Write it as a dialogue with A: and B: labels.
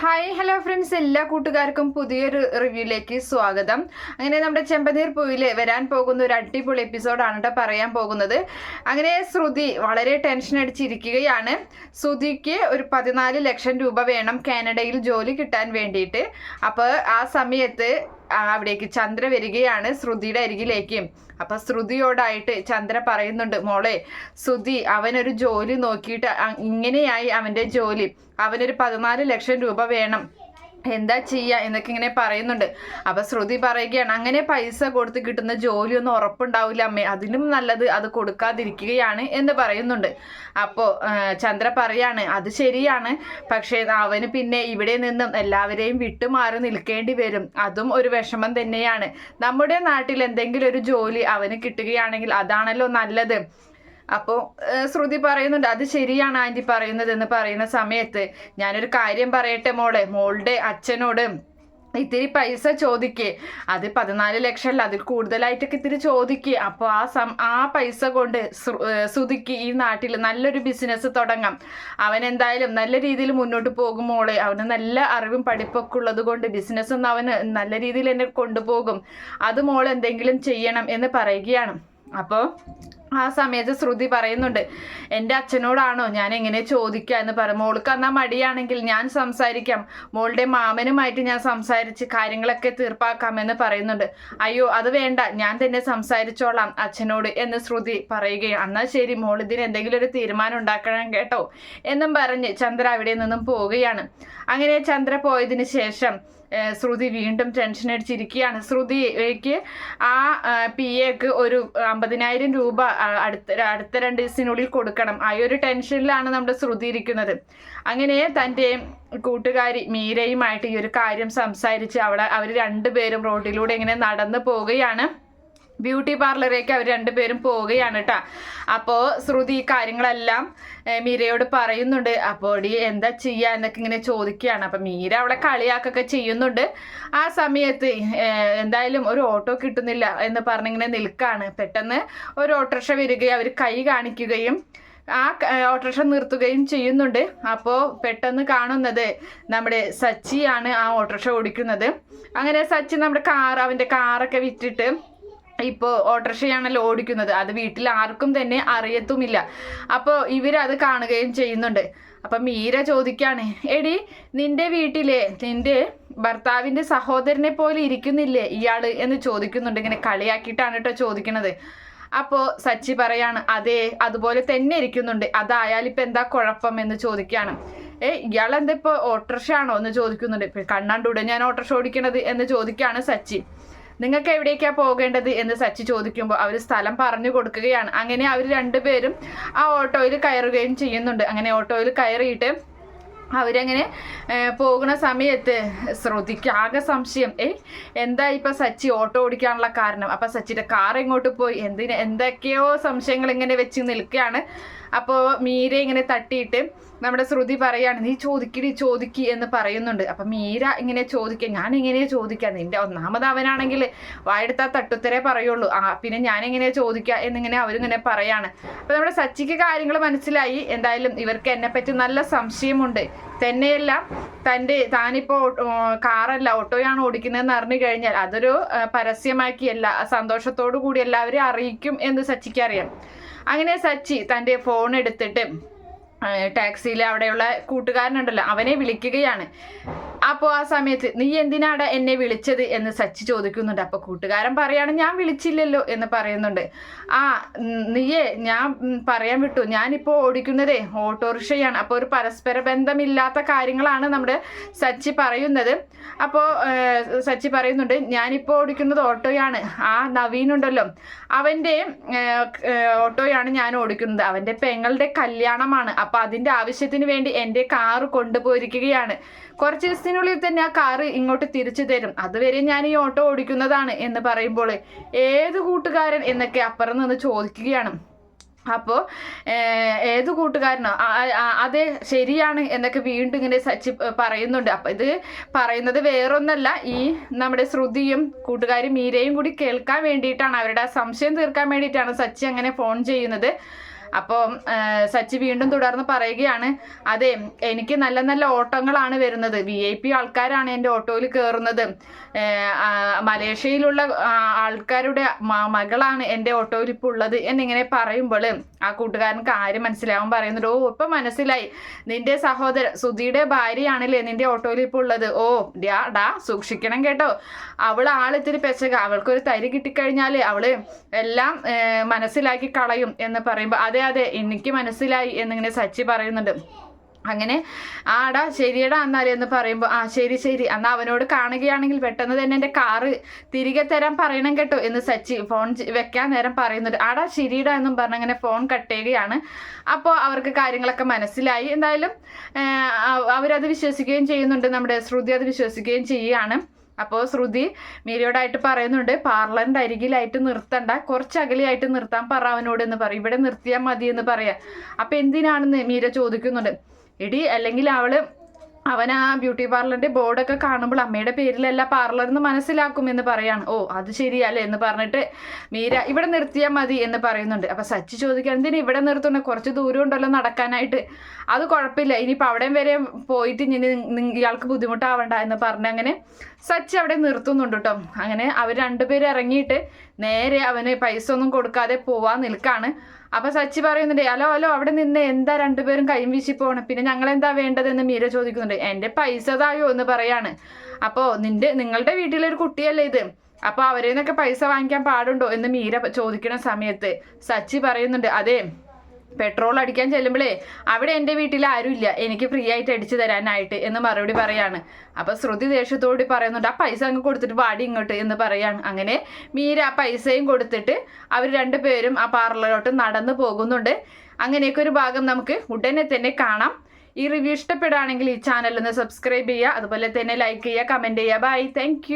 A: Hi hello friends എല്ലാ കൂട്ടുകാർക്കും പുതിയൊരു റിവ്യൂയിലേക്ക് സ്വാഗതം. അങ്ങനെ നമ്മുടെ ചെമ്പനീർ പൂവിൽ വരാൻ പോകുന്ന ഒരു അടിപൊളി എപ്പിസോഡാണ് കേട്ടോ പറയാൻ പോകുന്നത്. അങ്ങനെ ശ്രുതി വളരെ ടെൻഷൻ അടിച്ചിരിക്കുകയാണ്. ശ്രുതിക്ക് ഒരു പതിനാല് ലക്ഷം രൂപ വേണം കാനഡയിൽ ജോലി കിട്ടാൻ വേണ്ടിയിട്ട്. അപ്പോൾ ആ സമയത്ത് അവിടേക്ക് ചന്ദ്ര വരികയാണ് ശ്രുതിയുടെ അരികിലേക്ക്. അപ്പൊ ശ്രുതിയോടായിട്ട് ചന്ദ്ര പറയുന്നുണ്ട് മോളെ ശ്രുതി അവനൊരു ജോലി നോക്കിയിട്ട് ഇങ്ങനെയായി അവന്റെ ജോലി. അവനൊരു പതിനാല് ലക്ഷം രൂപ വേണം. എന്താ ചെയ്യുക എന്നൊക്കെ ഇങ്ങനെ പറയുന്നുണ്ട്. അപ്പൊ ശ്രുതി പറയുകയാണ് അങ്ങനെ പൈസ കൊടുത്ത് കിട്ടുന്ന ജോലിയൊന്നും ഉറപ്പുണ്ടാവില്ല അമ്മേ. അതിലും നല്ലത് അത് കൊടുക്കാതിരിക്കുകയാണ് എന്ന് പറയുന്നുണ്ട്. അപ്പോ ചന്ദ്ര പറയാണ് അത് ശരിയാണ്. പക്ഷേ അവന് പിന്നെ ഇവിടെ നിന്നും എല്ലാവരെയും വിട്ടുമാറി നിൽക്കേണ്ടി വരും. അതും ഒരു വിഷമം തന്നെയാണ്. നമ്മുടെ നാട്ടിൽ എന്തെങ്കിലും ഒരു ജോലി അവന് കിട്ടുകയാണെങ്കിൽ അതാണല്ലോ നല്ലത്. അപ്പോൾ ശ്രുതി പറയുന്നുണ്ട് അത് ശരിയാണ് ആന്റി പറയുന്നത് എന്ന് പറയുന്ന സമയത്ത് ഞാനൊരു കാര്യം പറയട്ടെ മോളെ മോളുടെ അച്ഛനോട് ഇത്തിരി പൈസ ചോദിക്കേ. അത് പതിനാല് ലക്ഷം അല്ല അതിൽ കൂടുതലായിട്ടൊക്കെ ഇത്തിരി ചോദിക്കേ. അപ്പോൾ ആ സം ആ പൈസ കൊണ്ട് സുതിക്ക് ഈ നാട്ടിൽ നല്ലൊരു ബിസിനസ് തുടങ്ങാം. അവൻ എന്തായാലും നല്ല രീതിയിൽ മുന്നോട്ട് പോകും മോളെ. അവന് നല്ല അറിവും പഠിപ്പൊക്കെ ഉള്ളത് കൊണ്ട് ബിസിനസ് ഒന്നും അവന് നല്ല രീതിയിൽ എന്നെ കൊണ്ടുപോകും. അത് മോൾ എന്തെങ്കിലും ചെയ്യണം എന്ന് പറയുകയാണ്. അപ്പോൾ ആ സമയത്ത് ശ്രുതി പറയുന്നുണ്ട് എന്റെ അച്ഛനോടാണോ ഞാൻ എങ്ങനെ ചോദിക്കുക എന്ന് പറയും മോൾക്ക് എന്നാൽ മടിയാണെങ്കിൽ ഞാൻ സംസാരിക്കാം. മോളുടെ മാമനുമായിട്ട് ഞാൻ സംസാരിച്ച് കാര്യങ്ങളൊക്കെ തീർപ്പാക്കാമെന്ന് പറയുന്നുണ്ട്. അയ്യോ അത് വേണ്ട. ഞാൻ തന്നെ സംസാരിച്ചോളാം അച്ഛനോട് എന്ന് ശ്രുതി പറയുകയും എന്നാൽ ശരി മോൾ ഇതിന് എന്തെങ്കിലും ഒരു തീരുമാനം ഉണ്ടാക്കണം കേട്ടോ എന്നും പറഞ്ഞ് ചന്ദ്ര അവിടെ നിന്നും പോവുകയാണ്. അങ്ങനെ ചന്ദ്ര പോയതിന് ശേഷം ശ്രുതി വീണ്ടും ടെൻഷൻ അടിച്ചിരിക്കുകയാണ്. ശ്രുതിക്ക് ആ പി എക്ക് ഒരു അമ്പതിനായിരം രൂപ അടുത്ത അടുത്ത രണ്ട് ദിവസത്തിനുള്ളിൽ കൊടുക്കണം. ആ ഒരു ടെൻഷനിലാണ് നമ്മുടെ ശ്രുതി ഇരിക്കുന്നത്. അങ്ങനെ തന്റെ കൂട്ടുകാരി മീരയുമായിട്ട് ഈ ഒരു കാര്യം സംസാരിച്ച് അവിടെ അവർ രണ്ടുപേരും റോഡിലൂടെ ഇങ്ങനെ നടന്നു പോവുകയാണ്. ബ്യൂട്ടി പാർലറിലേക്ക് അവർ രണ്ടുപേരും പോവുകയാണ് കേട്ടോ അപ്പോ ശ്രുതി കാര്യങ്ങളെല്ലാം മീരയോട് പറയുന്നുണ്ട്. അപ്പോൾ ഡി എന്താ ചെയ്യാ എന്നൊക്കെ ഇങ്ങനെ ചോദിക്കുകയാണ്. അപ്പം മീര അവിടെ കളിയാക്കൊക്കെ ചെയ്യുന്നുണ്ട്. ആ സമയത്ത് എന്തായാലും ഒരു ഓട്ടോ കിട്ടുന്നില്ല എന്ന് പറഞ്ഞിങ്ങനെ നിൽക്കുകയാണ് പെട്ടെന്ന് ഒരു ഓട്ടോറിക്ഷ വരികയും അവർ കൈ കാണിക്കുകയും ആ ഓട്ടോറിക്ഷ നിർത്തുകയും ചെയ്യുന്നുണ്ട്. അപ്പോൾ പെട്ടെന്ന് കാണുന്നത് നമ്മുടെ സച്ചിയാണ് ആ ഓട്ടോറിക്ഷ ഓടിക്കുന്നത്. അങ്ങനെ സച്ചി നമ്മുടെ കാർ അവന്റെ കാറൊക്കെ വിറ്റിട്ട് ഇപ്പോൾ ഓട്ടോറിക്ഷയാണല്ലോ ഓടിക്കുന്നത്. അത് വീട്ടിൽ ആർക്കും തന്നെ അറിയത്തുമില്ല. അപ്പോൾ ഇവരത് കാണുകയും ചെയ്യുന്നുണ്ട്. അപ്പം മീര ചോദിക്കാണ് എടി നിന്റെ വീട്ടിലെ നിന്റെ ഭർത്താവിന്റെ സഹോദരനെ പോലെ ഇരിക്കുന്നില്ലേ ഇയാൾ എന്ന് ചോദിക്കുന്നുണ്ട്. ഇങ്ങനെ കളിയാക്കിയിട്ടാണ് കേട്ടോ ചോദിക്കുന്നത് അപ്പോൾ സച്ചി പറയാണ് അതെ അതുപോലെ തന്നെ ഇരിക്കുന്നുണ്ട്. അതായാലും ഇപ്പം എന്താ കുഴപ്പം? എന്ന് ചോദിക്കുകയാണ് ഏ ഇയാളെന്താ ഇപ്പോൾ ഓട്ടോറിക്ഷ ആണോ എന്ന് ചോദിക്കുന്നുണ്ട്. കണ്ണാണ്ടൂടെ ഞാൻ ഓട്ടോറിക്ഷ ഓടിക്കണത്? എന്ന് ചോദിക്കുകയാണ് സച്ചി. നിങ്ങൾക്ക് എവിടേക്കാ പോകേണ്ടത്? എന്ന് സച്ചി ചോദിക്കുമ്പോൾ അവർ സ്ഥലം പറഞ്ഞു കൊടുക്കുകയാണ്. അങ്ങനെ അവർ രണ്ടുപേരും ആ ഓട്ടോയിൽ കയറുകയും ചെയ്യുന്നുണ്ട്. അങ്ങനെ ഓട്ടോയിൽ കയറിയിട്ട് അവരങ്ങനെ പോകുന്ന സമയത്ത് ശ്രുതിക്ക് സംശയം ഏ എന്താ ഇപ്പൊ സച്ചി ഓട്ടോ ഓടിക്കാനുള്ള കാരണം? അപ്പൊ സച്ചിയുടെ കാർ എങ്ങോട്ട് പോയി? എന്തിന് എന്തൊക്കെയോ സംശയങ്ങൾ ഇങ്ങനെ വെച്ച് നിൽക്കുകയാണ്. അപ്പോൾ മീര ഇങ്ങനെ തട്ടിയിട്ട് നമ്മുടെ ശ്രുതി പറയാണ് നീ ചോദിക്കടി ചോദിക്കി എന്ന് പറയുന്നുണ്ട്. അപ്പൊ മീര ഇങ്ങനെ ചോദിക്കുക ഞാൻ എങ്ങനെയാ ചോദിക്കുക നിന്റെ ഒന്നാമത് അവനാണെങ്കിൽ വായെടുത്താൽ തട്ടുത്തരേ പറയുള്ളൂ. ആ പിന്നെ ഞാൻ എങ്ങനെയാ ചോദിക്കുക എന്നിങ്ങനെ അവരിങ്ങനെ പറയാണ്. അപ്പൊ നമ്മുടെ സച്ചിക്ക് കാര്യങ്ങൾ മനസ്സിലായി. എന്തായാലും ഇവർക്ക് എന്നെ പറ്റി നല്ല സംശയമുണ്ട്. തന്നെയല്ല തന്റെ താനിപ്പോ കാറല്ല ഓട്ടോയാണ് ഓടിക്കുന്നതെന്ന് അറിഞ്ഞു കഴിഞ്ഞാൽ അതൊരു പരസ്യമാക്കിയല്ല സന്തോഷത്തോടു കൂടി എല്ലാവരെയും അറിയിക്കും എന്ന് സച്ചിക്ക് അറിയാം. അങ്ങനെ സച്ചി തന്റെ ഫോൺ എടുത്തിട്ട് ടാക്സിയിൽ അവിടെയുള്ള കൂട്ടുകാരനുണ്ടല്ലോ അവനെ വിളിക്കുകയാണ്. അപ്പോൾ ആ സമയത്ത് നീ എന്തിനാടാ എന്നെ വിളിച്ചത്? എന്ന് സച്ചി ചോദിക്കുന്നുണ്ട്. അപ്പോൾ കൂട്ടുകാരൻ പറയാണ് ഞാൻ വിളിച്ചില്ലല്ലോ എന്ന് പറയുന്നുണ്ട്. ആ നീയേ ഞാൻ പറയാൻ വിട്ടു. ഞാനിപ്പോൾ ഓടിക്കുന്നതേ ഓട്ടോറിക്ഷയാണ്. അപ്പോൾ ഒരു പരസ്പര ബന്ധമില്ലാത്ത കാര്യങ്ങളാണ് നമ്മുടെ സച്ചി പറയുന്നത്. അപ്പോൾ സച്ചി പറയുന്നുണ്ട് ഞാനിപ്പോൾ ഓടിക്കുന്നത് ഓട്ടോയാണ്. ആ നവീൻ ഉണ്ടല്ലോ. അവന്റെ ഓട്ടോയാണ് ഞാൻ ഓടിക്കുന്നത്. അവന്റെ പെങ്ങളുടെ കല്യാണമാണ്. അപ്പോൾ അതിന്റെ ആവശ്യത്തിന് വേണ്ടി എന്റെ കാറ് കൊണ്ടുപോയിരിക്കുകയാണ്. കുറച്ച് ദിവസത്തിനുള്ളിൽ തന്നെ ആ കാറ് ഇങ്ങോട്ട് തിരിച്ചു തരും. അതുവരെ ഞാൻ ഈ ഓട്ടോ ഓടിക്കുന്നതാണ് എന്ന് പറയുമ്പോൾ ഏത് കൂട്ടുകാരൻ എന്നൊക്കെ അപ്പുറം നിന്ന് ചോദിക്കുകയാണ്. അപ്പോൾ ഏത് കൂട്ടുകാരനോ അതെ ശരിയാണ് എന്നൊക്കെ വീണ്ടും ഇങ്ങനെ സച്ചി പറയുന്നുണ്ട്. അപ്പം ഇത് പറയുന്നത് വേറൊന്നല്ല. ഈ നമ്മുടെ ശ്രുതിയും കൂട്ടുകാരി മീരയും കൂടി കേൾക്കാൻ വേണ്ടിയിട്ടാണ്. അവരുടെ ആ സംശയം തീർക്കാൻ വേണ്ടിയിട്ടാണ് സച്ചി അങ്ങനെ ഫോൺ ചെയ്യുന്നത്. അപ്പോൾ സച്ചി വീണ്ടും തുടർന്ന് പറയുകയാണ് അതെ എനിക്ക് നല്ല നല്ല ഓട്ടങ്ങളാണ് വരുന്നത്. വി ഐ പി ആൾക്കാരാണ് എന്റെ ഓട്ടോയിൽ കയറുന്നത് മലേഷ്യയിലുള്ള ആൾക്കാരുടെ മകളാണ് എന്റെ ഓട്ടോയിൽ ഇപ്പോൾ ഉള്ളത് എന്നിങ്ങനെ പറയുമ്പോൾ ആ കൂട്ടുകാരൻ കാര്യം മനസ്സിലാവും പറയുന്നുണ്ട് ഓ ഇപ്പം മനസ്സിലായി. നിന്റെ സഹോദരൻ സുധിയുടെ ഭാര്യയാണല്ലേ നിന്റെ ഓട്ടോയിൽ ഇപ്പോൾ ഉള്ളത്? ഓ ഡാ ഡാ സൂക്ഷിക്കണം കേട്ടോ. അവൾ ആളിത്തിരി പെച്ചക അവൾക്കൊരു തരി കിട്ടിക്കഴിഞ്ഞാൽ അവൾ എല്ലാം മനസ്സിലാക്കി കളയും എന്ന് പറയുമ്പോൾ അതെ അതെ എനിക്ക് മനസ്സിലായി എന്നിങ്ങനെ സച്ചി പറയുന്നുണ്ട്. അങ്ങനെ ആടാ ശരിയടാ എന്നാലേ എന്ന് പറയുമ്പോൾ ആ ശരി ശരി എന്നാൽ അവനോട് കാണുകയാണെങ്കിൽ പെട്ടെന്ന് തന്നെ എന്റെ കാറ് തിരികെ തരാൻ പറയണം കേട്ടോ എന്ന് സച്ചി ഫോൺ വെക്കാൻ നേരം പറയുന്നുണ്ട്. ആടാ ശരിയടാ എന്നും പറഞ്ഞ് അങ്ങനെ ഫോൺ കട്ട് ചെയ്യുകയാണ്. അപ്പോൾ അവർക്ക് കാര്യങ്ങളൊക്കെ മനസ്സിലായി. എന്തായാലും അവരത് വിശ്വസിക്കുകയും ചെയ്യുന്നുണ്ട്. നമ്മുടെ ശ്രുതി അത് വിശ്വസിക്കുകയും ചെയ്യുകയാണ്. അപ്പോൾ ശ്രുതി മീരയോടായിട്ട് പറയുന്നുണ്ട് പാർലറിന്റെ അരികിലായിട്ട് നിർത്തണ്ട. കുറച്ച് അകലെയായിട്ട് നിർത്താൻ പറ അവനോട് എന്ന് പറയും ഇവിടെ നിർത്തിയാൽ മതി എന്ന് പറയാം. അപ്പം എന്തിനാണെന്ന് മീര ചോദിക്കുന്നുണ്ട്. എടി അല്ലെങ്കിൽ അവൾ അവൻ ആ ബ്യൂട്ടി പാർലറിന്റെ ബോർഡൊക്കെ കാണുമ്പോൾ അമ്മയുടെ പേരിലല്ല പാർലർ എന്ന് മനസ്സിലാക്കും എന്ന് പറയാണ്. ഓ അത് ശരിയല്ലേ എന്ന് പറഞ്ഞിട്ട് മീര ഇവിടെ നിർത്തിയാൽ മതി എന്ന് പറയുന്നുണ്ട്. അപ്പൊ സച്ചി ചോദിക്കാൻ എന്തിനാ ഇവിടെ നിർത്തണേ കുറച്ച് ദൂരം ഉണ്ടല്ലോ നടക്കാനായിട്ട്. അത് കുഴപ്പമില്ല. ഇനിയിപ്പോൾ അവിടെയും വരെ പോയിട്ട് ഇനി ഇയാൾക്ക് ബുദ്ധിമുട്ടാവണ്ട എന്ന് പറഞ്ഞ് അങ്ങനെ സച്ചി അവിടെ നിർത്തുന്നുണ്ട് കേട്ടോ അങ്ങനെ അവർ രണ്ടുപേരും ഇറങ്ങിയിട്ട് നേരെ അവന് പൈസ ഒന്നും കൊടുക്കാതെ പോവാൻ നിൽക്കാണ്. അപ്പൊ സച്ചി പറയുന്നുണ്ട് അലോ അലോ അവിടെ നിന്ന് എന്താ രണ്ടുപേരും കൈ വീശി പോകണം പിന്നെ ഞങ്ങൾ എന്താ വേണ്ടതെന്ന് മീര ചോദിക്കുന്നുണ്ട്. എന്റെ പൈസ തായോ? എന്ന് പറയാണ്. അപ്പോ നിന്റെ നിങ്ങളുടെ വീട്ടിലൊരു കുട്ടിയല്ലേ ഇത്? അപ്പൊ അവരെന്നൊക്കെ പൈസ വാങ്ങിക്കാൻ പാടുണ്ടോ? എന്ന് മീര ചോദിക്കുന്ന സമയത്ത് സച്ചി പറയുന്നുണ്ട് അതെ പെട്രോൾ അടിക്കാൻ ചെല്ലുമ്പോഴേ അവിടെ എന്റെ വീട്ടിൽ ആരുമില്ല എനിക്ക് ഫ്രീ ആയിട്ട് അടിച്ചു തരാനായിട്ട് എന്ന് മറുപടി പറയാണ്. അപ്പൊ ശ്രുതി ദേഷ്യത്തോട് പറയുന്നുണ്ട് ആ പൈസ അങ്ങ് കൊടുത്തിട്ട് വാടി ഇങ്ങോട്ട് എന്ന് പറയാണ്. അങ്ങനെ മീര ആ പൈസയും കൊടുത്തിട്ട് അവർ രണ്ടുപേരും ആ പാർലറിലോട്ട് നടന്നു പോകുന്നുണ്ട്. അങ്ങനെയൊക്കെ ഒരു ഭാഗം നമുക്ക് ഉടനെ തന്നെ കാണാം. ഈ റിവ്യൂ ഇഷ്ടപ്പെടുകയാണെങ്കിൽ ഈ ചാനൽ ഒന്ന് സബ്സ്ക്രൈബ് ചെയ്യുക അതുപോലെ തന്നെ ലൈക്ക് ചെയ്യുക കമന്റ് ചെയ്യുക. Bye thank